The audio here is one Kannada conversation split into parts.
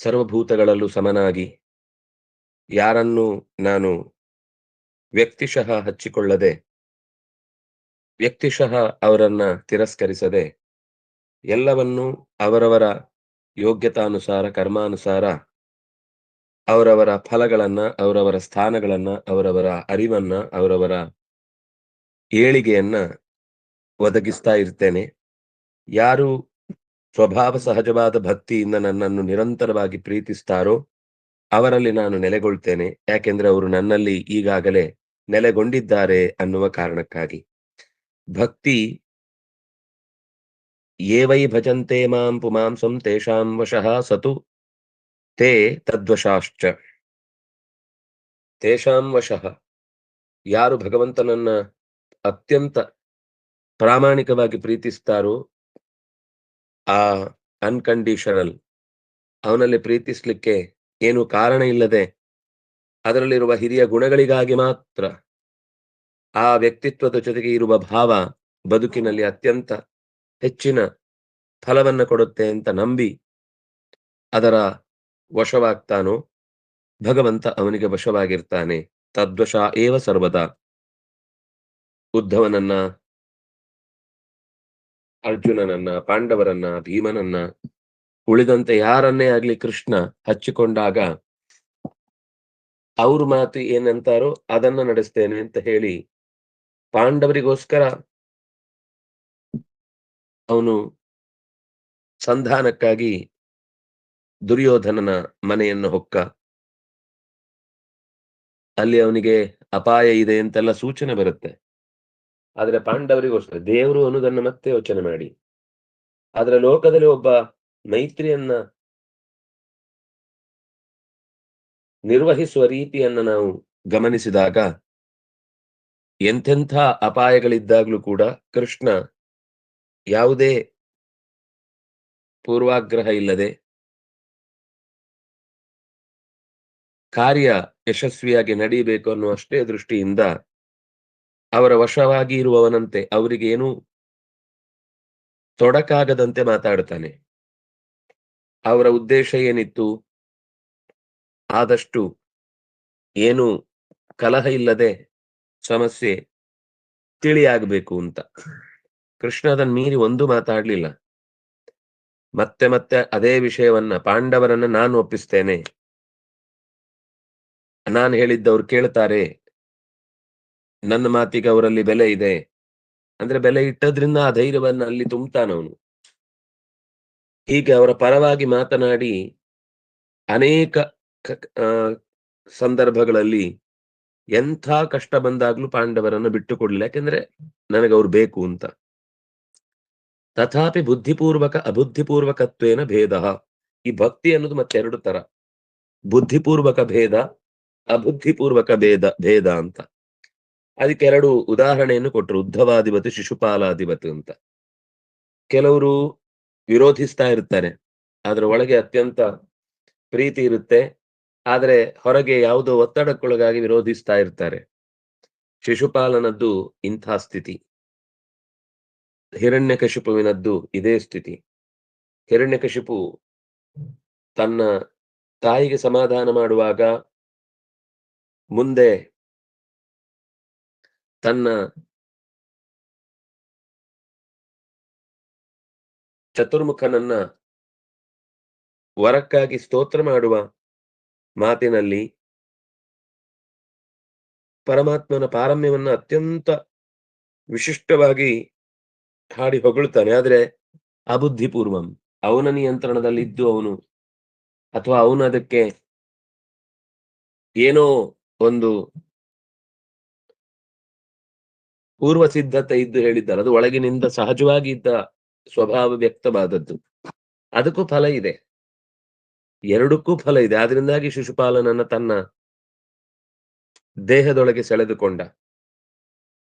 ಸರ್ವಭೂತಗಳಲ್ಲೂ ಸಮನಾಗಿ, ಯಾರನ್ನು ನಾನು ವ್ಯಕ್ತಿಶಃ ಹಚ್ಚಿಕೊಳ್ಳದೆ, ವ್ಯಕ್ತಿಶಃ ಅವರನ್ನ ತಿರಸ್ಕರಿಸದೆ, ಎಲ್ಲವನ್ನೂ ಅವರವರ ಯೋಗ್ಯತಾನುಸಾರ, ಕರ್ಮಾನುಸಾರ, ಅವರವರ ಫಲಗಳನ್ನ, ಅವರವರ ಸ್ಥಾನಗಳನ್ನ, ಅವರವರ ಅರಿವನ್ನ, ಅವರವರ ಏಳಿಗೆಯನ್ನ ಒದಗಿಸ್ತಾ ಇರ್ತೇನೆ. ಯಾರು ಸ್ವಭಾವ ಸಹಜವಾದ ಭಕ್ತಿಯಿಂದ ನನ್ನನ್ನು ನಿರಂತರವಾಗಿ ಪ್ರೀತಿಸ್ತಾರೋ ಅವರಲ್ಲಿ ನಾನು ನೆಲೆಗೊಳ್ತೇನೆ. ಯಾಕೆಂದ್ರೆ ಅವರು ನನ್ನಲ್ಲಿ ಈಗಾಗಲೇ ನೆಲೆಗೊಂಡಿದ್ದಾರೆ ಅನ್ನುವ ಕಾರಣಕ್ಕಾಗಿ. ಭಕ್ತಿ ಏವೈ ಭಜಂತೆ ಮಾಂ ಪುಮಾಂಸಂ ತೇಷಾಂ ವಶಃ ಸತು ತೇ ತದ್ವಶಾಶ್ಚ. ತೇಷಾಂ ವಶಃ. ಯಾರು ಭಗವಂತನನ್ನ ಅತ್ಯಂತ ಪ್ರಾಮಾಣಿಕವಾಗಿ ಪ್ರೀತಿಸ್ತಾರೋ ಆ ಅನ್ಕಂಡೀಷನಲ್ ಅವನಲ್ಲಿ ಪ್ರೀತಿಸ್ಲಿಕ್ಕೆ ಏನು ಕಾರಣ ಇಲ್ಲದೆ ಅದರಲ್ಲಿರುವ ಹಿರಿಯ ಗುಣಗಳಿಗಾಗಿ ಮಾತ್ರ ಆ ವ್ಯಕ್ತಿತ್ವದ ಜೊತೆಗೆ ಇರುವ ಭಾವ ಬದುಕಿನಲ್ಲಿ ಅತ್ಯಂತ ಹೆಚ್ಚಿನ ಫಲವನ್ನು ಕೊಡುತ್ತೆ ಅಂತ ನಂಬಿ ಅದರ ವಶವಾಗ್ತಾನೋ ಭಗವಂತ ಅವನಿಗೆ ವಶವಾಗಿರ್ತಾನೆ. ತದ್ವಶ ಏವ ಸರ್ವದಾ. ಉದ್ಧವನನ್ನ ಅರ್ಜುನನನ್ನ, ಪಾಂಡವರನ್ನ, ಭೀಮನನ್ನ, ಉಳಿದಂತೆ ಯಾರನ್ನೇ ಆಗ್ಲಿ ಕೃಷ್ಣ ಹಚ್ಚಿಕೊಂಡಾಗ ಅವ್ರ ಮಾತು ಏನಂತಾರೋ ಅದನ್ನ ನಡೆಸ್ತೇನೆ ಅಂತ ಹೇಳಿ ಪಾಂಡವರಿಗೋಸ್ಕರ ಅವನು ಸಂಧಾನಕ್ಕಾಗಿ ದುರ್ಯೋಧನನ ಮನೆಯನ್ನು ಹೊಕ್ಕ. ಅಲ್ಲಿ ಅವನಿಗೆ ಅಪಾಯ ಇದೆ ಅಂತೆಲ್ಲ ಸೂಚನೆ ಬರುತ್ತೆ. ಆದ್ರೆ ಪಾಂಡವರಿಗೋಸ್ಕರ ದೇವರು ಅನ್ನೋದನ್ನ ಮತ್ತೆ ಯೋಚನೆ ಮಾಡಿ. ಅದರ ಲೋಕದಲ್ಲಿ ಒಬ್ಬ ಮೈತ್ರಿಯನ್ನ ನಿರ್ವಹಿಸುವ ರೀತಿಯನ್ನ ನಾವು ಗಮನಿಸಿದಾಗ ಎಂಥೆಂಥ ಅಪಾಯಗಳಿದ್ದಾಗಲೂ ಕೂಡ ಕೃಷ್ಣ ಯಾವುದೇ ಪೂರ್ವಾಗ್ರಹ ಇಲ್ಲದೆ ಕಾರ್ಯ ಯಶಸ್ವಿಯಾಗಿ ನಡೀಬೇಕು ಅನ್ನುವಷ್ಟೇ ದೃಷ್ಟಿಯಿಂದ ಅವರ ವಶವಾಗಿ ಇರುವವನಂತೆ ಅವರಿಗೇನು ತೊಡಕಾಗದಂತೆ ಮಾತಾಡ್ತಾನೆ ಅವರ ಉದ್ದೇಶ ಏನಿತ್ತು? ಆದಷ್ಟು ಏನು ಕಲಹ ಇಲ್ಲದೆ ಸಮಸ್ಯೆ ತಿಳಿಯಾಗಬೇಕು ಅಂತ. ಕೃಷ್ಣ ಅದನ್ನ ಮೀರಿ ಒಂದು ಮಾತಾಡ್ಲಿಲ್ಲ. ಮತ್ತೆ ಮತ್ತೆ ಅದೇ ವಿಷಯವನ್ನ, ಪಾಂಡವರನ್ನ ನಾನು ಒಪ್ಪಿಸ್ತೇನೆ. ನಾನು ಹೇಳಿದ್ದವ್ರು ಕೇಳ್ತಾರೆ ನನ್ನ ಮಾತಿಗೆ ಅವರಲ್ಲಿ ಬೆಲೆ ಇದೆ. ಅಂದ್ರೆ ಬೆಲೆ ಇಟ್ಟದ್ರಿಂದ ಆ ಧೈರ್ಯವನ್ನ ಅಲ್ಲಿ ತುಂಬ್ತಾನವನು ಹೀಗೆ ಅವರ ಪರವಾಗಿ ಮಾತನಾಡಿ ಅನೇಕ ಸಂದರ್ಭಗಳಲ್ಲಿ ಎಂಥ ಕಷ್ಟ ಬಂದಾಗ್ಲೂ ಪಾಂಡವರನ್ನು ಬಿಟ್ಟು ಕೊಡ್ಲಿಲ್ಲ ಯಾಕೆಂದ್ರೆ ನನಗೆ ಅವ್ರು ಬೇಕು ಅಂತ. ತಥಾಪಿ ಬುದ್ಧಿಪೂರ್ವಕ ಅಬುದ್ಧಿಪೂರ್ವಕತ್ವೇನ ಭೇದ. ಈ ಭಕ್ತಿ ಅನ್ನೋದು ಮತ್ತೆ ಎರಡು ತರ. ಬುದ್ಧಿಪೂರ್ವಕ ಭೇದ, ಅಬುದ್ಧಿಪೂರ್ವಕ ಭೇದ ಭೇದ ಅಂತ. ಅದಕ್ಕೆ ಎರಡು ಉದಾಹರಣೆಯನ್ನು ಕೊಟ್ಟರು. ಉದ್ಧವಾಧಿಪತಿ, ಶಿಶುಪಾಲಾಧಿಪತಿ ಅಂತ. ಕೆಲವರು ವಿರೋಧಿಸ್ತಾ ಇರ್ತಾರೆ. ಅದರ ಒಳಗೆ ಅತ್ಯಂತ ಪ್ರೀತಿ ಇರುತ್ತೆ. ಆದರೆ ಹೊರಗೆ ಯಾವುದೋ ಒತ್ತಡಕ್ಕೊಳಗಾಗಿ ವಿರೋಧಿಸ್ತಾ ಇರ್ತಾರೆ. ಶಿಶುಪಾಲನದ್ದು ಇಂಥ ಸ್ಥಿತಿ. ಹಿರಣ್ಯಕಶಿಪುವಿನದ್ದು ಇದೇ ಸ್ಥಿತಿ. ಹಿರಣ್ಯಕಶಿಪು ತನ್ನ ತಾಯಿಗೆ ಸಮಾಧಾನ ಮಾಡುವಾಗ ಮುಂದೆ ತನ್ನ ಚತುರ್ಮುಖನನ್ನ ವರಕ್ಕಾಗಿ ಸ್ತೋತ್ರ ಮಾಡುವ ಮಾತಿನಲ್ಲಿ ಪರಮಾತ್ಮನ ಪಾರಮ್ಯವನ್ನ ಅತ್ಯಂತ ವಿಶಿಷ್ಟವಾಗಿ ಹಾಡಿ ಹೊಗಳುತ್ತಾನೆ ಆದ್ರೆ ಅಬುದ್ಧಿಪೂರ್ವಂ, ಅವನ ನಿಯಂತ್ರಣದಲ್ಲಿ ಇದ್ದು ಅವನು ಅಥವಾ ಅವನು ಅದಕ್ಕೆ ಏನೋ ಒಂದು ಪೂರ್ವ ಸಿದ್ಧತೆ ಇದ್ದು ಹೇಳಿದ್ದಾರೆ. ಅದು ಒಳಗಿನಿಂದ ಸಹಜವಾಗಿ ಇದ್ದ ಸ್ವಭಾವ ವ್ಯಕ್ತವಾದದ್ದು. ಅದಕ್ಕೂ ಫಲ ಇದೆ. ಎರಡಕ್ಕೂ ಫಲ ಇದೆ. ಆದ್ರಿಂದಾಗಿ ಶಿಶುಪಾಲನನ್ನ ತನ್ನ ದೇಹದೊಳಗೆ ಸೆಳೆದುಕೊಂಡ.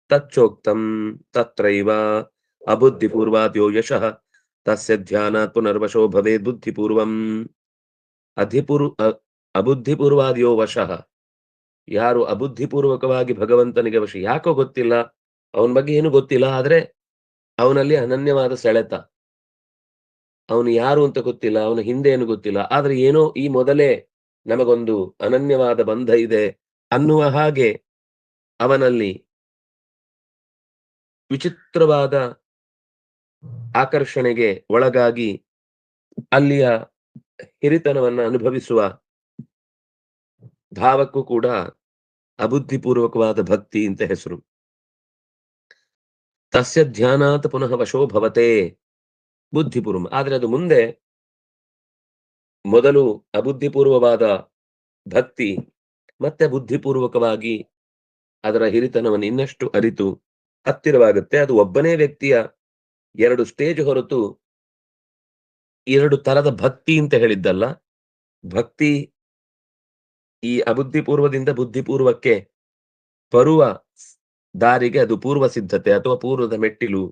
ತಚ್ಚೋಕ್ತಂ ತತ್ರೈವ ಅಬುದ್ಧಿಪೂರ್ವಾದ್ಯೋ ಯಶಃ ತಸ್ಯ ಧ್ಯಾನ ಪುನರ್ವಶೋ ಭವೇದ್ ಬುದ್ಧಿಪೂರ್ವಂ. ಅಧಿಪೂರ್ವ ಅಬುದ್ಧಿಪೂರ್ವಾದ್ಯೋ ವಶಃ. ಯಾರು ಅಬುದ್ಧಿಪೂರ್ವಕವಾಗಿ ಭಗವಂತನಿಗೆ ವಶ ಯಾಕೋ ಗೊತ್ತಿಲ್ಲ. ಅವನ ಬಗ್ಗೆ ಏನು ಗೊತ್ತಿಲ್ಲ, ಆದ್ರೆ ಅವನಲ್ಲಿ ಅನನ್ಯವಾದ ಸೆಳೆತ. ಅವನು ಯಾರು ಅಂತ ಗೊತ್ತಿಲ್ಲ, ಅವನ ಹಿಂದೆ ಏನು ಗೊತ್ತಿಲ್ಲ, ಆದ್ರೆ ಏನೋ ಈ ಮೊದಲೇ ನಮಗೊಂದು ಅನನ್ಯವಾದ ಬಂಧ ಇದೆ ಅನ್ನುವ ಹಾಗೆ ಅವನಲ್ಲಿ ವಿಚಿತ್ರವಾದ ಆಕರ್ಷಣೆಗೆ ಒಳಗಾಗಿ ಅಲ್ಲಿಯ ಹಿರಿತನವನ್ನ ಅನುಭವಿಸುವ ಭಾವಕ್ಕೂ ಕೂಡ ಅಬುದ್ಧಿಪೂರ್ವಕವಾದ ಭಕ್ತಿ ಅಂತ ಹೆಸರು. ತಸ್ಯ ಧ್ಯಾನಾತ್ ಪುನಃ ವಶೋ ಭವತೆ ಬುದ್ಧಿಪೂರ್ವ ಆದ್ರೆ ಅದು ಮುಂದೆ ಮೊದಲು ಅಬುದ್ಧಿಪೂರ್ವವಾದ ಭಕ್ತಿ, ಮತ್ತೆ ಬುದ್ಧಿಪೂರ್ವಕವಾಗಿ ಅದರ ಹಿರಿತನವನ್ನು ಇನ್ನಷ್ಟು ಅರಿತು, ಹತ್ತಿರವಾಗುತ್ತೆ. ಅದು ಒಬ್ಬನೇ ವ್ಯಕ್ತಿಯ ಎರಡು ಸ್ಟೇಜ್ ಹೊರತು ಎರಡು ತರದ ಭಕ್ತಿ ಅಂತ ಹೇಳಿದ್ದಲ್ಲ. ಭಕ್ತಿ ಈ ಅಬುದ್ಧಿಪೂರ್ವದಿಂದ ಬುದ್ಧಿಪೂರ್ವಕ್ಕೆ ಬರುವ ದಾರಿಗೆ ಅದು ಪೂರ್ವ ಸಿದ್ಧತೆ ಅಥವಾ ಪೂರ್ವದ ಮೆಟ್ಟಿಲು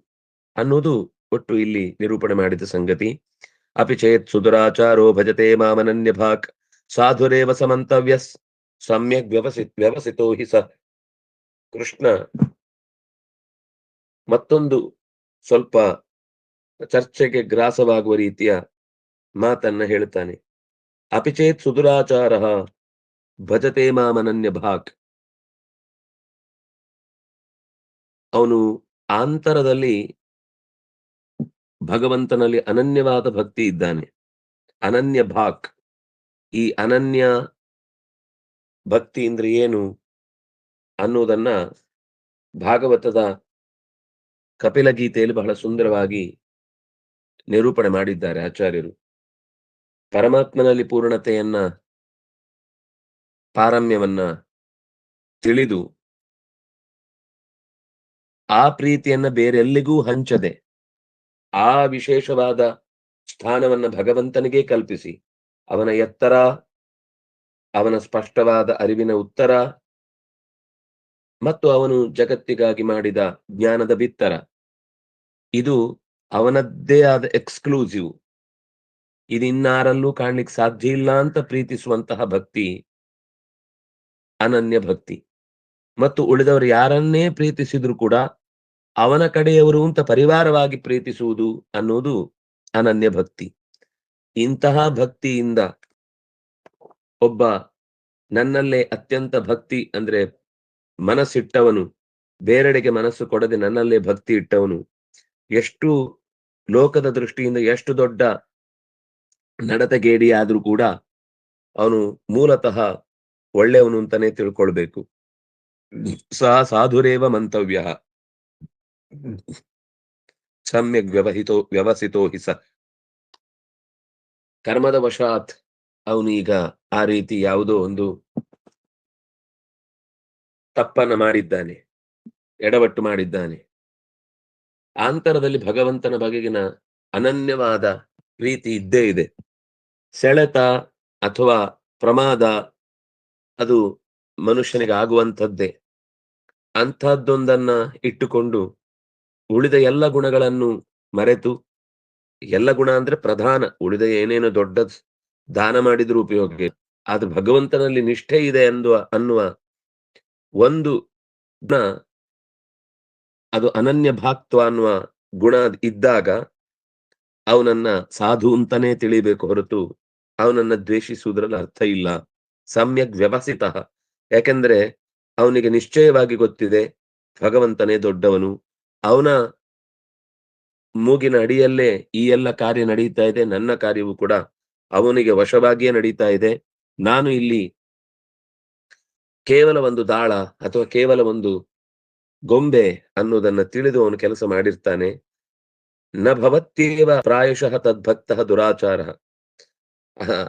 ಅನ್ನೋದು ಒಟ್ಟು ಇಲ್ಲಿ ನಿರೂಪಣೆ ಮಾಡಿದ ಸಂಗತಿ. ಅಪಿಚೇತ್ ಸುಧುರಾಚಾರೋ ಭಜತೆ ಮಾಮನನ್ಯ ಭಾಕ್ ಸಾಧುರೇವ ಸಮಂತವ್ಯಸ್ ಸಮ್ಯಕ್ ವ್ಯವಸಿ, ವ್ಯವಸಿತೋ ಹಿ ಸ ಕೃಷ್ಣ. ಮತ್ತೊಂದು ಸ್ವಲ್ಪ ಚರ್ಚೆಗೆ ಗ್ರಾಸವಾಗುವ ರೀತಿಯ ಮಾತನ್ನ ಹೇಳ್ತಾನೆ ಅಪಿಚೇತ್ ಸುಧುರಾಚಾರ ಭಜತೆ ಮಾಮನನ್ಯ ಭಾಕ್ ಅವನು ಆಂತರದಲ್ಲಿ ಭಗವಂತನಲ್ಲಿ ಅನನ್ಯವಾದ ಭಕ್ತಿ ಇದ್ದಾನೆ. ಅನನ್ಯ ಭಾಕ್. ಈ ಅನನ್ಯ ಭಕ್ತಿ ಅಂದ್ರೆ ಏನು ಅನ್ನುವುದನ್ನ ಭಾಗವತದ ಕಪಿಲ ಗೀತೆಯಲ್ಲಿ ಬಹಳ ಸುಂದರವಾಗಿ ನಿರೂಪಣೆ ಮಾಡಿದ್ದಾರೆ ಆಚಾರ್ಯರು. ಪರಮಾತ್ಮನಲ್ಲಿ ಪೂರ್ಣತೆಯನ್ನ, ಪಾರಮ್ಯವನ್ನ ತಿಳಿದು ಆ ಪ್ರೀತಿಯನ್ನ ಬೇರೆಲ್ಲಿಗೂ ಹಂಚದೆ ಆ ವಿಶೇಷವಾದ ಸ್ಥಾನವನ್ನ ಭಗವಂತನಿಗೆ ಕಲ್ಪಿಸಿ, ಅವನ ಎತ್ತರ, ಅವನ ಸ್ಪಷ್ಟವಾದ ಅರಿವಿನ ಉತ್ತರ ಮತ್ತು ಅವನು ಜಗತ್ತಿಗಾಗಿ ಮಾಡಿದ ಜ್ಞಾನದ ಬಿತ್ತರ. ಇದು ಅವನದ್ದೇ ಆದ ಎಕ್ಸ್ಕ್ಲೂಸಿವ್. ಇದು ಇನ್ನಾರಲ್ಲೂ ಕಾಣ್ಲಿಕ್ಕೆ ಸಾಧ್ಯ ಇಲ್ಲ ಅಂತ ಪ್ರೀತಿಸುವಂತಹ ಭಕ್ತಿ, ಅನನ್ಯ ಭಕ್ತಿ. ಮತ್ತು ಉಳಿದವರು ಯಾರನ್ನೇ ಪ್ರೀತಿಸಿದ್ರು ಕೂಡ ಅವನ ಕಡೆಯವರು ಅಂತ ಪರಿವಾರವಾಗಿ ಪ್ರೀತಿಸುವುದು ಅನ್ನೋದು ಅನನ್ಯ ಭಕ್ತಿ. ಇಂತಹ ಭಕ್ತಿಯಿಂದ ಒಬ್ಬ ನನ್ನಲ್ಲೇ ಅತ್ಯಂತ ಭಕ್ತಿ ಅಂದ್ರೆ ಮನಸ್ಸಿಟ್ಟವನು, ಬೇರೆಡೆಗೆ ಮನಸ್ಸು ಕೊಡದೆ ನನ್ನಲ್ಲೇ ಭಕ್ತಿ ಇಟ್ಟವನು, ಎಷ್ಟು ಲೋಕದ ದೃಷ್ಟಿಯಿಂದ ಎಷ್ಟು ದೊಡ್ಡ ನಡತೆಗೇಡಿಯಾದ್ರೂ ಕೂಡ ಅವನು ಮೂಲತಃ ಒಳ್ಳೆಯವನು ಅಂತಾನೆ ತಿಳ್ಕೊಳ್ಬೇಕು. ಸಹ ಸಾಧುರೇವ ಮಂತವ್ಯ. ಸಮ್ಯಕ್ ವ್ಯವಹಿತೋ, ವ್ಯವಸಿತೋ ಹಿಸ ಕರ್ಮದ ವಶಾತ್ ಅವನೀಗ ಆ ರೀತಿ ಯಾವುದೋ ಒಂದು ತಪ್ಪನ್ನ ಮಾಡಿದ್ದಾನೆ, ಎಡವಟ್ಟು ಮಾಡಿದ್ದಾನೆ. ಆಂತರದಲ್ಲಿ ಭಗವಂತನ ಬಗೆಗಿನ ಅನನ್ಯವಾದ ಪ್ರೀತಿ ಇದ್ದೇ ಇದೆ. ಸೆಳೆತ ಅಥವಾ ಪ್ರಮಾದ ಅದು ಮನುಷ್ಯನಿಗೆ ಆಗುವಂಥದ್ದೇ ಅಂಥದ್ದೊಂದನ್ನ ಇಟ್ಟುಕೊಂಡು ಉಳಿದ ಎಲ್ಲ ಗುಣಗಳನ್ನು ಮರೆತು, ಎಲ್ಲ ಗುಣ ಅಂದ್ರೆ ಪ್ರಧಾನ, ಉಳಿದ ಏನೇನು ದೊಡ್ಡ ದಾನ ಮಾಡಿದ್ರು ಉಪಯೋಗ. ಆದ್ರೆ ಭಗವಂತನಲ್ಲಿ ನಿಷ್ಠೆ ಇದೆ ಅನ್ನುವ ಅನ್ನುವ ಒಂದು ಗುಣ, ಅದು ಅನನ್ಯ ಭಾಕ್ತ್ವ ಅನ್ನುವ ಗುಣ ಇದ್ದಾಗ ಅವನನ್ನ ಸಾಧು ಅಂತಾನೆ ತಿಳಿಬೇಕು ಹೊರತು ಅವನನ್ನ ದ್ವೇಷಿಸುವುದರಲ್ಲಿ ಅರ್ಥ ಇಲ್ಲ ಸಮ್ಯಕ್ ವ್ಯವಸಿತ ಯಾಕೆಂದ್ರೆ ಅವನಿಗೆ ನಿಶ್ಚಯವಾಗಿ ಗೊತ್ತಿದೆ, ಭಗವಂತನೇ ದೊಡ್ಡವನು ಅವನ ಮೂಗಿನ ಅಡಿಯಲ್ಲೇ ಈ ಎಲ್ಲ ಕಾರ್ಯ ನಡೀತಾ ಇದೆ. ನನ್ನ ಕಾರ್ಯವು ಕೂಡ ಅವನಿಗೆ ವಶವಾಗಿಯೇ ನಡೀತಾ ಇದೆ. ನಾನು ಇಲ್ಲಿ ಕೇವಲ ಒಂದು ದಾಳ ಅಥವಾ ಕೇವಲ ಒಂದು ಗೊಂಬೆ ಅನ್ನೋದನ್ನ ತಿಳಿದು ಅವನು ಕೆಲಸ ಮಾಡಿರ್ತಾನೆ. ನ ಭವತ್ತೇವ ಪ್ರಾಯಶಃ ತದ್ಭಕ್ತ ದುರಾಚಾರ.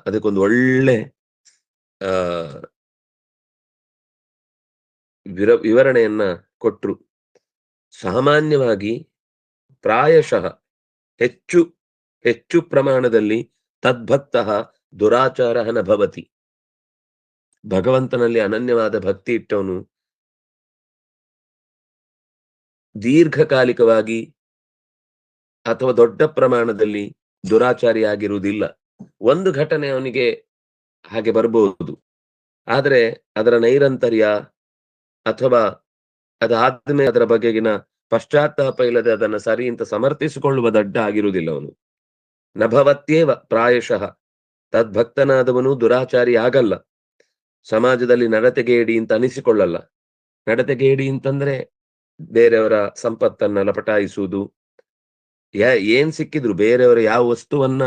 ಅದಕ್ಕೊಂದು ಒಳ್ಳೆ, ಆ, ವಿರ, ವಿವರಣೆಯನ್ನ ಕೊಟ್ರು. ಸಾಮಾನ್ಯವಾಗಿ ಪ್ರಾಯಶಃ ಹೆಚ್ಚು ಹೆಚ್ಚು ಪ್ರಮಾಣದಲ್ಲಿ ತದ್ಭಕ್ತ ದುರಾಚಾರ ನ ಭವತಿ. ಭಗವಂತನಲ್ಲಿ ಅನನ್ಯವಾದ ಭಕ್ತಿ ಇಟ್ಟವನು ದೀರ್ಘಕಾಲಿಕವಾಗಿ ಅಥವಾ ದೊಡ್ಡ ಪ್ರಮಾಣದಲ್ಲಿ ದುರಾಚಾರಿಯಾಗಿರುವುದಿಲ್ಲ. ಒಂದು ಘಟನೆ ಅವನಿಗೆ ಹಾಗೆ ಬರಬಹುದು ಆದರೆ ಅದರ ನೈರಂತರ್ಯ ಅಥವಾ ಅದಾದ್ಮೇಲೆ ಅದರ ಬಗೆಗಿನ ಪಶ್ಚಾತ್ತಾಪ ಇಲ್ಲದೆ ಅದನ್ನ ಸರಿ ಅಂತ ಸಮರ್ಥಿಸಿಕೊಳ್ಳುವ ದಡ್ಡ ಆಗಿರುವುದಿಲ್ಲ ಅವನು. ನಭವತ್ಯೇವ ಪ್ರಾಯಶಃ. ತದ್ಭಕ್ತನಾದವನು ದುರಾಚಾರಿ ಆಗಲ್ಲ. ಸಮಾಜದಲ್ಲಿ ನಡತೆಗೇಡಿ ಅಂತ ಅನಿಸಿಕೊಳ್ಳಲ್ಲ. ನಡತೆಗೇಡಿ ಅಂತಂದ್ರೆ ಬೇರೆಯವರ ಸಂಪತ್ತನ್ನ ಲಪಟಾಯಿಸುವುದು. ಯಾ, ಏನ್ ಸಿಕ್ಕಿದ್ರು, ಬೇರೆಯವರ ಯಾವ ವಸ್ತುವನ್ನ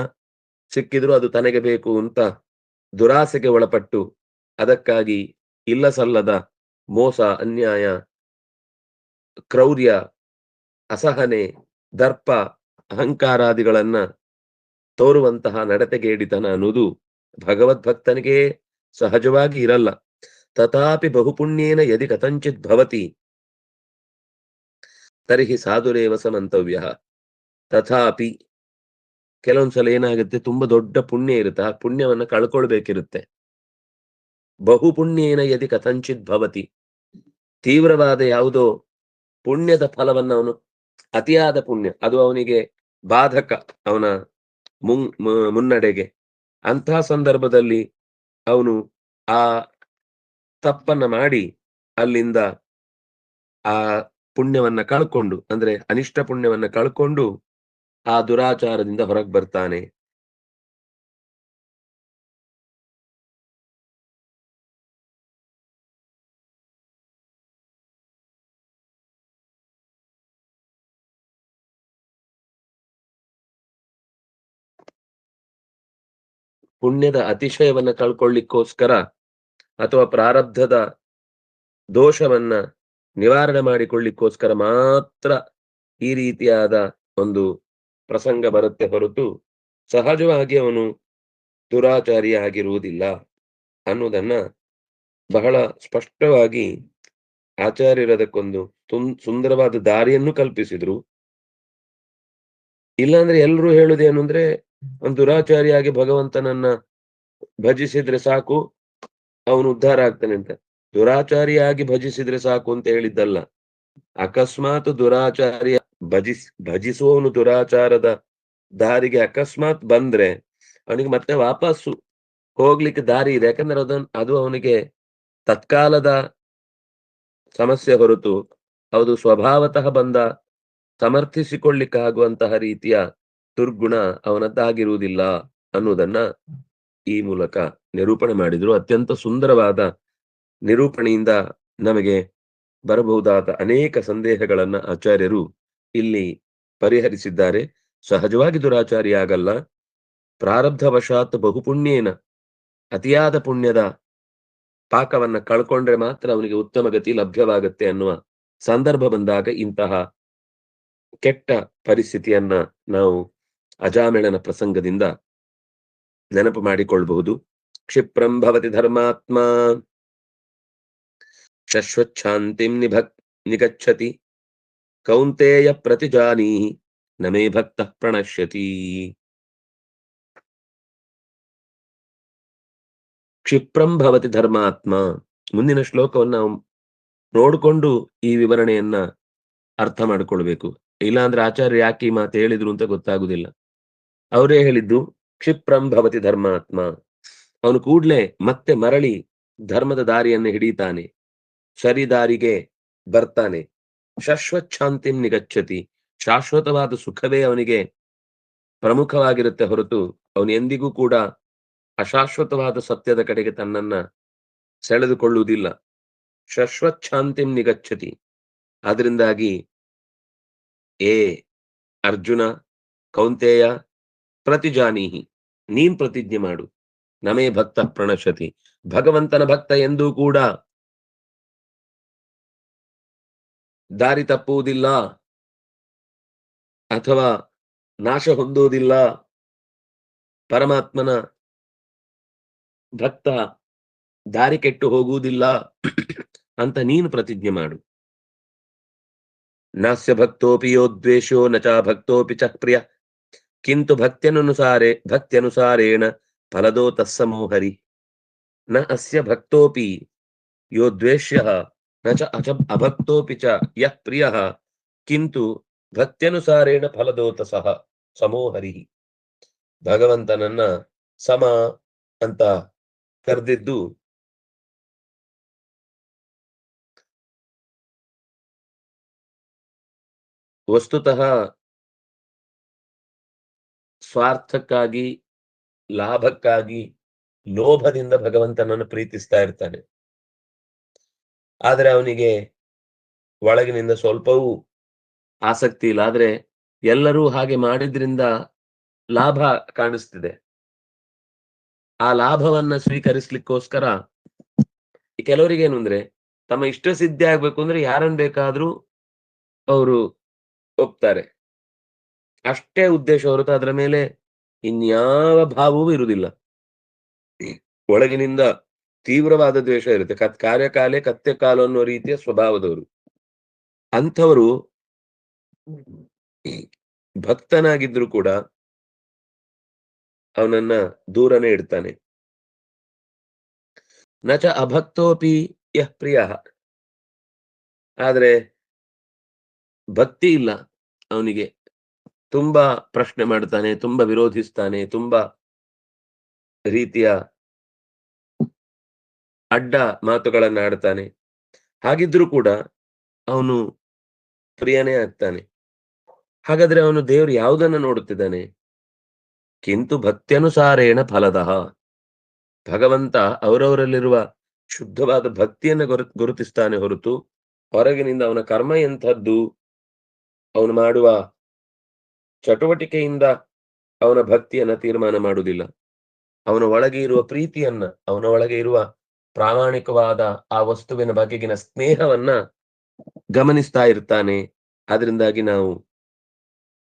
ಸಿಕ್ಕಿದ್ರು ಅದು ತನಗೆ ಬೇಕು ಅಂತ ದುರಾಸೆಗೆ ಒಳಪಟ್ಟು ಅದಕ್ಕಾಗಿ ಇಲ್ಲ ಸಲ್ಲದ ಮೋಸ, ಅನ್ಯಾಯ ಕ್ರೌರ್ಯ, ಅಸಹನೆ, ದರ್ಪ, ಅಹಂಕಾರಾದಿಗಳನ್ನ ತೋರುವಂತಹ ನಡತೆಗೇಡಿತನ ಅನ್ನುವುದು ಭಗವದ್ಭಕ್ತನಿಗೆ ಸಹಜವಾಗಿ ಇರಲ್ಲ. ತಥಾಪಿ ಬಹುಪುಣ್ಯೇನ ಯದಿ ಕಥಂಚಿತ್ ಭವತಿ. ತರ್ಹಿ ಸಾಧುರೇವ ಸಮಂತವ್ಯ ತಥಾಪಿ ಕೆಲವೊಂದ್ಸಲ ಏನಾಗುತ್ತೆ? ತುಂಬಾ ದೊಡ್ಡ ಪುಣ್ಯ ಇರುತ್ತೆ. ಆ ಪುಣ್ಯವನ್ನ ಕಳ್ಕೊಳ್ಬೇಕಿರುತ್ತೆ. ಬಹುಪುಣ್ಯೇನ ಯದಿ ಕಥಂಚಿತ್ ಭವತಿ. ತೀವ್ರವಾದ ಯಾವುದೋ ಪುಣ್ಯದ ಫಲವನ್ನ ಅವನು ಅತಿಯಾದ ಪುಣ್ಯ. ಅದು ಅವನಿಗೆ ಬಾಧಕ ಅವನ ಮುನ್ನಡೆಗೆ. ಅಂತಹ ಸಂದರ್ಭದಲ್ಲಿ ಅವನು ಆ ತಪ್ಪನ್ನ ಮಾಡಿ ಅಲ್ಲಿಂದ ಆ ಪುಣ್ಯವನ್ನ ಕಳ್ಕೊಂಡು, ಅಂದ್ರೆ ಅನಿಷ್ಟ ಪುಣ್ಯವನ್ನ ಕಳ್ಕೊಂಡು ಆ ದುರಾಚಾರದಿಂದ ಹೊರಗೆ ಬರ್ತಾನೆ. ಪುಣ್ಯದ ಅತಿಶಯವನ್ನ ಕಳ್ಕೊಳ್ಳಿಕ್ಕೋಸ್ಕರ ಅಥವಾ ಪ್ರಾರಬ್ಧದ ದೋಷವನ್ನ ನಿವಾರಣೆ ಮಾಡಿಕೊಳ್ಳಿಕ್ಕೋಸ್ಕರ ಮಾತ್ರ ಈ ರೀತಿಯಾದ ಒಂದು ಪ್ರಸಂಗ ಬರುತ್ತೆ ಹೊರತು ಸಹಜವಾಗಿ ಅವನು ದುರಾಚಾರಿ ಆಗಿರುವುದಿಲ್ಲ ಅನ್ನೋದನ್ನ ಬಹಳ ಸ್ಪಷ್ಟವಾಗಿ ಆಚಾರ್ಯರದಕ್ಕೊಂದು ಸುಂದರವಾದ ದಾರಿಯನ್ನು ಕಲ್ಪಿಸಿದ್ರು. ಇಲ್ಲಾಂದ್ರೆ ಎಲ್ರು ಹೇಳುದೇನು ಅಂದ್ರೆ ಒಂದು ದುರಾಚಾರಿಯಾಗಿ ಭಗವಂತನನ್ನ ಭಜಿಸಿದ್ರೆ ಸಾಕು, ಅವನು ಉದ್ಧಾರ ಆಗ್ತಾನೆ ಅಂತ. ದುರಾಚಾರಿಯಾಗಿ ಭಜಿಸಿದ್ರೆ ಸಾಕು ಅಂತ ಹೇಳಿದ್ದಲ್ಲ. ಅಕಸ್ಮಾತ್ ದುರಾಚಾರಿಯ ಭಜಿಸ್, ಭಜಿಸುವವನು ದುರಾಚಾರದ ದಾರಿಗೆ ಅಕಸ್ಮಾತ್ ಬಂದ್ರೆ ಅವನಿಗೆ ಮತ್ತೆ ವಾಪಸ್ಸು ಹೋಗ್ಲಿಕ್ಕೆ ದಾರಿ ಇದೆ. ಯಾಕಂದ್ರೆ ಅದನ್, ಅದು ಅವನಿಗೆ ತತ್ಕಾಲದ ಸಮಸ್ಯೆ ಹೊರತು, ಅದು ಸ್ವಭಾವತಃ ಬಂದ ಸಮರ್ಥಿಸಿಕೊಳ್ಳಿಕ್ಕಾಗುವಂತಹ ರೀತಿಯ ದುರ್ಗುಣ ಅವನದ್ದಾಗಿರುವುದಿಲ್ಲ ಅನ್ನುವುದನ್ನ ಈ ಮೂಲಕ ನಿರೂಪಣೆ ಮಾಡಿದ್ರು. ಅತ್ಯಂತ ಸುಂದರವಾದ ನಿರೂಪಣೆಯಿಂದ ನಮಗೆ ಬರಬಹುದಾದ ಅನೇಕ ಸಂದೇಹಗಳನ್ನ ಆಚಾರ್ಯರು ಇಲ್ಲಿ ಪರಿಹರಿಸಿದ್ದಾರೆ. ಸಹಜವಾಗಿ ದುರಾಚಾರಿ ಆಗಲ್ಲ. ಪ್ರಾರಬ್ಧವಶಾತ್ ಬಹುಪುಣ್ಯೇನ ಅತಿಯಾದ ಪುಣ್ಯದ ಪಾಕವನ್ನ ಕಳ್ಕೊಂಡ್ರೆ ಮಾತ್ರ ಅವನಿಗೆ ಉತ್ತಮ ಗತಿ ಲಭ್ಯವಾಗುತ್ತೆ ಅನ್ನುವ ಸಂದರ್ಭ ಬಂದಾಗ ಇಂತಹ ಕೆಟ್ಟ ಪರಿಸ್ಥಿತಿಯನ್ನ ನಾವು ಅಜಾಮಿಳನ ಪ್ರಸಂಗದಿಂದ ನೆನಪು ಮಾಡಿಕೊಳ್ಬಹುದು ಕ್ಷಿಪ್ರಂ ಭವತಿ ಧರ್ಮಾತ್ಮ. ಶಶ್ವಚ್ಛಾಂತಿಂ ನಿಭಕ್ ನಿಗಚ್ಚತಿ ಕೌಂತೇಯ ಪ್ರತಿಜಾನಿ ನಮೇ ಭಕ್ತ ಪ್ರಣಶ್ಯತಿ. ಕ್ಷಿಪ್ರಂ ಭವತಿ ಧರ್ಮಾತ್ಮ. ಮುಂದಿನ ಶ್ಲೋಕವನ್ನ ನೋಡ್ಕೊಂಡು ಈ ವಿವರಣೆಯನ್ನ ಅರ್ಥ ಮಾಡ್ಕೊಳ್ಬೇಕು. ಇಲ್ಲಾಂದ್ರೆ ಆಚಾರ್ಯ ಯಾಕೆ ಈ ಮಾತು ಹೇಳಿದ್ರು ಅಂತ ಗೊತ್ತಾಗುದಿಲ್ಲ. ಅವರೇ ಹೇಳಿದ್ದು, ಕ್ಷಿಪ್ರಂ ಭವತಿ ಧರ್ಮಾತ್ಮ. ಅವನು ಕೂಡ್ಲೆ ಮತ್ತೆ ಮರಳಿ ಧರ್ಮದ ದಾರಿಯನ್ನು ಹಿಡಿತಾನೆ. ಸರಿ ದಾರಿಗೆ ಬರ್ತಾನೆ. ಶಾಶ್ವಚ್ಛಾಂತಿಂ ನಿಗಚ್ಚತಿ ಶಾಶ್ವತವಾದ ಸುಖವೇ ಅವನಿಗೆ ಪ್ರಮುಖವಾಗಿರುತ್ತೆ ಹೊರತು ಅವನು ಎಂದಿಗೂ ಕೂಡ ಅಶಾಶ್ವತವಾದ ಸತ್ಯದ ಕಡೆಗೆ ತನ್ನನ್ನ ಸೆಳೆದುಕೊಳ್ಳುವುದಿಲ್ಲ. ಶಾಶ್ವಚ್ಛಾಂತಿಂ ನಿಗಚ್ಚತಿ ಆದ್ರಿಂದಾಗಿ ಏ ಅರ್ಜುನ, ಕೌಂತೆಯ ಪ್ರತಿಜಾನೀಹಿ, ನೀನ್ ಪ್ರತಿಜ್ಞೆ ಮಾಡು. ನಮೇ ಭಕ್ತ ಪ್ರಣಶತಿ ಭಗವಂತನ ಭಕ್ತ ಎಂದೂ ಕೂಡ. ದಾರಿ ತಪ್ಪುವುದಿಲ್ಲ. ಅಥವಾ ನಾಶ ಹೊಂದುವುದಿಲ್ಲ. ಪರಮಾತ್ಮನ ಭಕ್ತ ದಾರಿ ಕೆಟ್ಟು ಹೋಗುವುದಿಲ್ಲ ಅಂತ ನೀನು ಪ್ರತಿಜ್ಞೆ ಮಾಡು. ನಾಸ್ಯ ಭಕ್ತೋಪಿ ಯೋ ದ್ವೇಷೋ ನ ಭಕ್ತೋಪಿ ಚ ಪ್ರಿಯ. ಕಿಂತು ಭಕ್ತ್ಯನುಸಾರೆ ಭಕ್ತ್ಯನುಸಾರೇಣ ಫಲದೋ ತಸ್ಸಮೋಹರಿ ನ ಅಸ್ಯ ಭಕ್ತೋಪಿ ಯೋ ದ್ವೇಷ್ಯ, ನ ಚ ಅಚ ಅಭಕ್ತೋಪಿ ಚ ಯಃ ಪ್ರಿಯ, ಕಿಂತು ಭಕ್ತ್ಯನುಸಾರೇಣ ಫಲದೋತ ಸಹ ಸಮೋಹರಿ ಭಗವಂತನನ್ನ ಸಮ ಅಂತ ಕರೆದಿದ್ದು ವಸ್ತುತಃ ಸ್ವಾರ್ಥಕ್ಕಾಗಿ, ಲಾಭಕ್ಕಾಗಿ, ಲೋಭದಿಂದ ಭಗವಂತನನ್ನು ಪ್ರೀತಿಸ್ತಾ ಇರ್ತಾನೆ. ಆದ್ರೆ ಅವನಿಗೆ ಒಳಗಿನಿಂದ ಸ್ವಲ್ಪವೂ ಆಸಕ್ತಿ ಇಲ್ಲ. ಆದ್ರೆ ಎಲ್ಲರೂ ಹಾಗೆ ಮಾಡಿದ್ರಿಂದ ಲಾಭ ಕಾಣಿಸ್ತಿದೆ. ಆ ಲಾಭವನ್ನ ಸ್ವೀಕರಿಸ್ಲಿಕ್ಕೋಸ್ಕರ ಕೆಲವರಿಗೆ ಕೆಲವರಿಗೇನು ಅಂದ್ರೆ, ತಮ್ಮ ಇಷ್ಟ ಸಿದ್ಧಿ ಆಗ್ಬೇಕು ಅಂದ್ರೆ ಯಾರನ್ ಬೇಕಾದ್ರೂ ಅವರು ಒಪ್ತಾರೆ. ಅಷ್ಟೇ ಉದ್ದೇಶ ಹೊರತು ಅದರ ಮೇಲೆ ಇನ್ಯಾವ ಭಾವವೂ ಇರುವುದಿಲ್ಲ. ಒಳಗಿನಿಂದ ತೀವ್ರವಾದ ದ್ವೇಷ ಇರುತ್ತೆ. ಕತ್ ಕಾರ್ಯಕಾಲೆ ಕತ್ತೆ ಕಾಲು ಅನ್ನೋ ರೀತಿಯ ಸ್ವಭಾವದವರು. ಅಂಥವರು ಭಕ್ತನಾಗಿದ್ರು ಕೂಡ ಅವನನ್ನ ದೂರನೇ ಇಡ್ತಾನೆ. ನಚ ಅಭಕ್ತೋಪಿ ಯಃ ಪ್ರಿಯ. ಆದ್ರೆ ಭಕ್ತಿ ಇಲ್ಲ ಅವನಿಗೆ. ತುಂಬಾ ಪ್ರಶ್ನೆ ಮಾಡ್ತಾನೆ, ತುಂಬಾ ವಿರೋಧಿಸ್ತಾನೆ, ತುಂಬಾ ರೀತಿಯ ಅಡ್ಡ ಮಾತುಗಳನ್ನ ಆಡ್ತಾನೆ. ಹಾಗಿದ್ರೂ ಕೂಡ ಅವನು ಪ್ರಿಯನೇ ಆಗ್ತಾನೆ. ಹಾಗಾದ್ರೆ ಅವನು ದೇವರು ಯಾವುದನ್ನ ನೋಡುತ್ತಿದ್ದಾನೆ? ಕಿಂತು ಭಕ್ತ್ಯನುಸಾರೇಣ ಫಲದಃ. ಭಗವಂತ ಅವರವರಲ್ಲಿರುವ ಶುದ್ಧವಾದ ಭಕ್ತಿಯನ್ನ ಗುರು, ಗುರುತಿಸ್ತಾನೆ ಹೊರತು ಹೊರಗಿನಿಂದ ಅವನ ಕರ್ಮ ಎಂಥದ್ದು ಅವನು ಮಾಡುವ ಚಟುವಟಿಕೆಯಿಂದ ಅವನ ಭಕ್ತಿಯನ್ನ ತೀರ್ಮಾನ ಮಾಡುವುದಿಲ್ಲ. ಅವನ ಒಳಗೆ ಇರುವ ಪ್ರೀತಿಯನ್ನ, ಅವನ ಒಳಗೆ ಇರುವ ಪ್ರಾಮಾಣಿಕವಾದ ಆ ವಸ್ತುವಿನ ಬಗೆಗಿನ ಸ್ನೇಹವನ್ನ ಗಮನಿಸ್ತಾ ಇರ್ತಾನೆ. ಅದರಿಂದಾಗಿ ನಾವು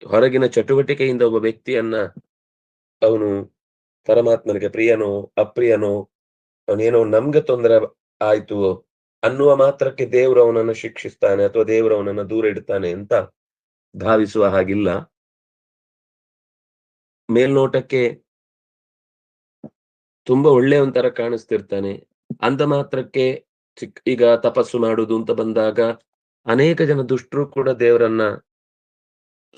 ಹೊರಗಿನ ಚಟುವಟಿಕೆಯಿಂದ ಒಬ್ಬ ವ್ಯಕ್ತಿಯನ್ನ ಅವನು ಪರಮಾತ್ಮನಿಗೆ ಪ್ರಿಯನೋ, ಅಪ್ರಿಯನೋ, ಅವನೇನೋ ನಮ್ಗೆ ತೊಂದರೆ ಆಯ್ತು ಅನ್ನುವ ಮಾತ್ರಕ್ಕೆ ದೇವರು ಅವನನ್ನು ಶಿಕ್ಷಿಸ್ತಾನೆ ಅಥವಾ ದೇವರು ಅವನನ್ನ ದೂರ ಇಡ್ತಾನೆ ಅಂತ ಭಾವಿಸುವ ಹಾಗಿಲ್ಲ. ಮೇಲ್ನೋಟಕ್ಕೆ ತುಂಬಾ ಒಳ್ಳೆ ಒಂಥರ ಕಾಣಿಸ್ತಿರ್ತಾನೆ. ಅಂದ ಮಾತ್ರಕ್ಕೆ ಚಿಕ್, ಈಗ ತಪಸ್ಸು ಮಾಡುದು ಅಂತ ಬಂದಾಗ ಅನೇಕ ಜನ ದುಷ್ಟರು ಕೂಡ ದೇವರನ್ನ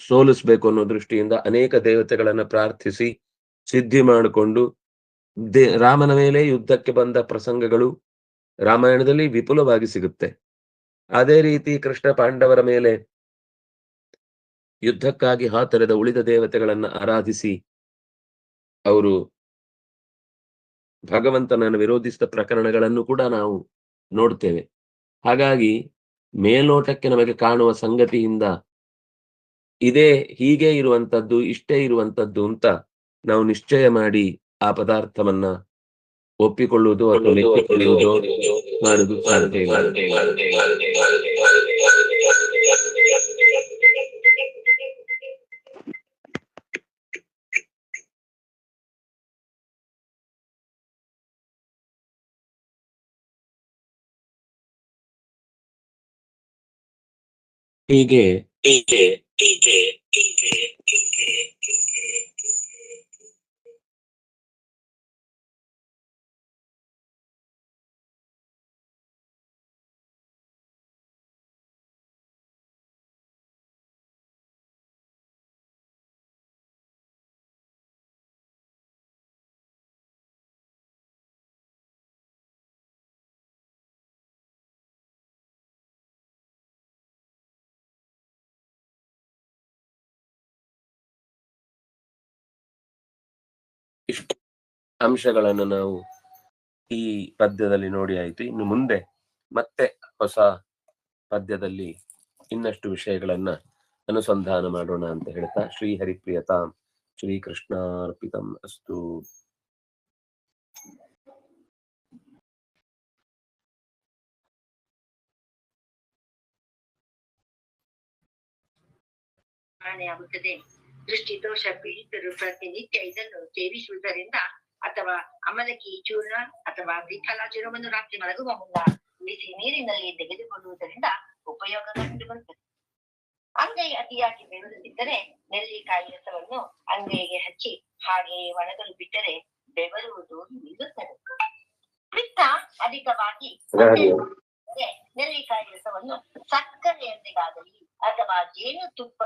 ಸೋಲಿಸ್ಬೇಕು ಅನ್ನೋ ದೃಷ್ಟಿಯಿಂದ ಅನೇಕ ದೇವತೆಗಳನ್ನ ಪ್ರಾರ್ಥಿಸಿ ಸಿದ್ಧಿ ಮಾಡಿಕೊಂಡು ದೇ, ರಾಮನ ಮೇಲೆ ಯುದ್ಧಕ್ಕೆ ಬಂದ ಪ್ರಸಂಗಗಳು ರಾಮಾಯಣದಲ್ಲಿ ವಿಪುಲವಾಗಿ ಸಿಗುತ್ತೆ. ಅದೇ ರೀತಿ ಕೃಷ್ಣ ಪಾಂಡವರ ಮೇಲೆ ಯುದ್ಧಕ್ಕಾಗಿ ಹಾತರೆದ ಉಳಿದ ದೇವತೆಗಳನ್ನ ಆರಾಧಿಸಿ ಅವರು ಭಗವಂತನನ್ನು ವಿರೋಧಿಸಿದ ಪ್ರಕರಣಗಳನ್ನು ಕೂಡ ನಾವು ನೋಡ್ತೇವೆ. ಹಾಗಾಗಿ ಮೇಲ್ನೋಟಕ್ಕೆ ನಮಗೆ ಕಾಣುವ ಸಂಗತಿಯಿಂದ ಇದೇ ಹೀಗೆ ಇರುವಂತದ್ದು ಇಷ್ಟೇ ಇರುವಂತದ್ದು ಅಂತ ನಾವು ನಿಶ್ಚಯ ಮಾಡಿ ಆ ಪದಾರ್ಥವನ್ನ ಒಪ್ಪಿಕೊಳ್ಳುವುದು ಅಥವಾ ಮಾಡುವುದು ಹೀಗೆ ಇಷ್ಟು ಅಂಶಗಳನ್ನು ನಾವು ಈ ಪದ್ಯದಲ್ಲಿ ನೋಡಿ ಆಯ್ತು. ಇನ್ನು ಮುಂದೆ ಮತ್ತೆ ಹೊಸ ಪದ್ಯದಲ್ಲಿ ಇನ್ನಷ್ಟು ವಿಷಯಗಳನ್ನ ಅನುಸಂಧಾನ ಮಾಡೋಣ ಅಂತ ಹೇಳ್ತಾ ಶ್ರೀ ಹರಿಪ್ರಿಯತಾಂ ಶ್ರೀ ಕೃಷ್ಣಾರ್ಪಿತಂ ಅಸ್ತು ಕಾಣೆಯಾಗುತ್ತದೆ ದೃಷ್ಟಿ ದೋಷ ಪೀಡಿತರು ಪ್ರತಿನಿತ್ಯ ಇದನ್ನು ಸೇವಿಸುವುದರಿಂದ ಅಥವಾ ಅಮಲಕಿ ಚೂರ್ಣ ಅಥವಾ ತ್ರಿಫಲಾಚೂರ್ಣವನ್ನು ರಾತ್ರಿ ಮಲಗುವ ಮುನ್ನ ಬಿಸಿ ನೀರಿನಲ್ಲಿ ತೆಗೆದುಕೊಳ್ಳುವುದರಿಂದ ಉಪಯೋಗ ಕಂಡುಬರುತ್ತದೆ. ಅಂಗೈ ಅತಿಯಾಗಿ ಬೆವರುತ್ತಿದ್ದರೆ ನೆಲ್ಲಿಕಾಯಿ ರಸವನ್ನು ಅಂಗೈಗೆ ಹಚ್ಚಿ ಹಾಗೆಯೇ ಒಣಗಲು ಬಿಟ್ಟರೆ ಬೆವರುವುದು ನಿಲ್ಲುತ್ತದೆ. ಪಿತ್ತ ಅಧಿಕವಾಗಿ ನೆಲ್ಲಿಕಾಯಿ ರಸವನ್ನು ಸಕ್ಕರೆಯೊಂದಿಗಾಗಲಿ ಅಥವಾ ಜೇನು ತುಪ್ಪ